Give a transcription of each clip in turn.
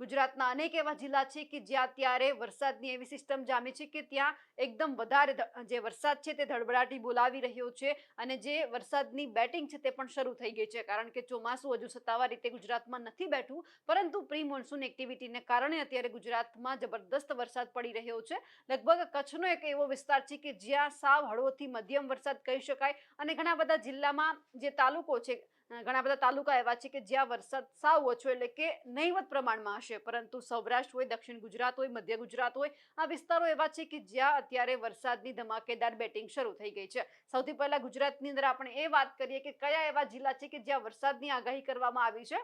ગુજરાતના અનેક એવા જિલ્લા છે કે જ્યાં અત્યારે વરસાદની એવી સિસ્ટમ જામી છે કે ત્યાં એકદમ વધારે જે વરસાદ છે તે ધડબડાટી બોલાવી રહ્યો છે અને જે વરસાદની બેટિંગ છે તે પણ શરૂ થઈ ગઈ છે. કારણ કે ચોમાસું હજુ સત્તાવાર રીતે ગુજરાતમાં નથી બેઠું, પરંતુ પ્રી મોન્સૂન એક્ટિવિટીને કારણે અત્યારે ગુજરાતમાં જબરદસ્ત વરસાદ પડી રહ્યો છે. લગભગ કચ્છનો એક એવો વિસ્તાર છે કે જ્યાં સાવ હળવોથી મધ્યમ વરસાદ કહી શકાય અને ઘણા બધા જિલ્લામાં જે તાલુકો છે ઘણા બધા તાલુકા એવા છે કે જ્યાં વરસાદ સાવ ઓછો એટલે કે નહીવત પ્રમાણમાં હશે. પરંતુ સૌરાષ્ટ્ર હોય, દક્ષિણ ગુજરાત હોય, મધ્ય ગુજરાત હોય, આ વિસ્તારો એવા છે કે જ્યાં અત્યારે વરસાદની ધમાકેદાર બેટિંગ શરૂ થઈ ગઈ છે. સૌથી પહેલા ગુજરાતની અંદર આપણે એ વાત કરીએ કે કયા એવા જિલ્લા છે કે જ્યાં વરસાદની આગાહી કરવામાં આવી છે?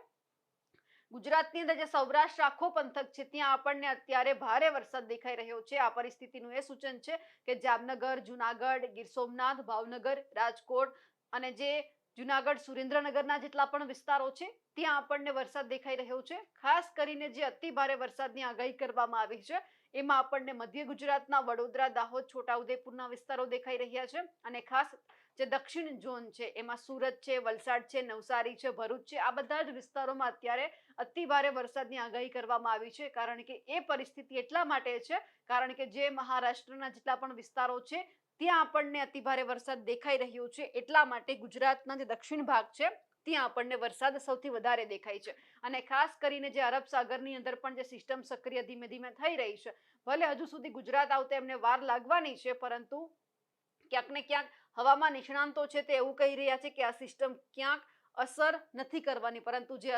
ગુજરાતની અંદર જે સૌરાષ્ટ્ર આખો પંથક છે, ત્યાં આપણને અત્યારે ભારે વરસાદ દેખાઈ રહ્યો છે. આ પરિસ્થિતિનું એ સૂચન છે કે જામનગર, જુનાગઢ, ગીર સોમનાથ, ભાવનગર, રાજકોટ અને જે જુનાગઢ સુરેન્દ્રનગરના જેટલા પણ વિસ્તારો છે, ત્યાં આપણને વરસાદ દેખાઈ રહ્યો છે. ખાસ કરીને જે અતિ ભારે વરસાદની આગાહી કરવામાં આવી છે, એમાં આપણને મધ્ય ગુજરાતના વડોદરા, દાહોદ, છોટાઉદેપુરના વિસ્તારો દેખાઈ રહ્યા છે અને ખાસ જે દક્ષિણ ઝોન છે, એમાં સુરત છે, વલસાડ છે, નવસારી છે, ભરૂચ છે, આ બધા જ વિસ્તારોમાં અત્યારે અતિભારે વરસાદની આગાહી કરવામાં આવી છે. કારણ કે એ પરિસ્થિતિ એટલા માટે છે, કારણ કે જે મહારાષ્ટ્રના જેટલા પણ વિસ્તારો છે, ત્યાં આપણને અતિભારે વરસાદ દેખાઈ રહ્યો છે. એટલા માટે ગુજરાતના જે દક્ષિણ ભાગ છે, ત્યાં આપણને વરસાદ સૌથી વધારે દેખાય છે. અને ખાસ કરીને જે અરબ સાગરની અંદર પણ જે સિસ્ટમ સક્રિય ધીમે ધીમે થઈ રહી છે. ભલે હજુ સુધી ગુજરાત આવતા એમને વાર લાગવાની છે, પરંતુ ક્યાંક ને ક્યાંક હવામાન નિષ્ણાંતો છે તે એવું કહી રહ્યા છે કે આ સિસ્ટમ ક્યાંક અસર નથી કરવાની, પરંતુ જે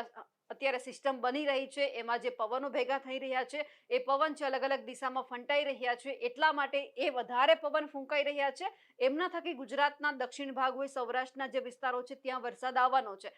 અત્યારે સિસ્ટમ બની રહી છે, એમાં જે પવનો ભેગા થઈ રહ્યા છે, એ પવન છે અલગ અલગ દિશામાં ફંટાઈ રહ્યા છે, એટલા માટે એ વધારે પવન ફૂંકાઈ રહ્યા છે. એમના થકી ગુજરાતના દક્ષિણ ભાગ હોય સૌરાષ્ટ્રના જે વિસ્તારો છે, ત્યાં વરસાદ આવવાનો છે.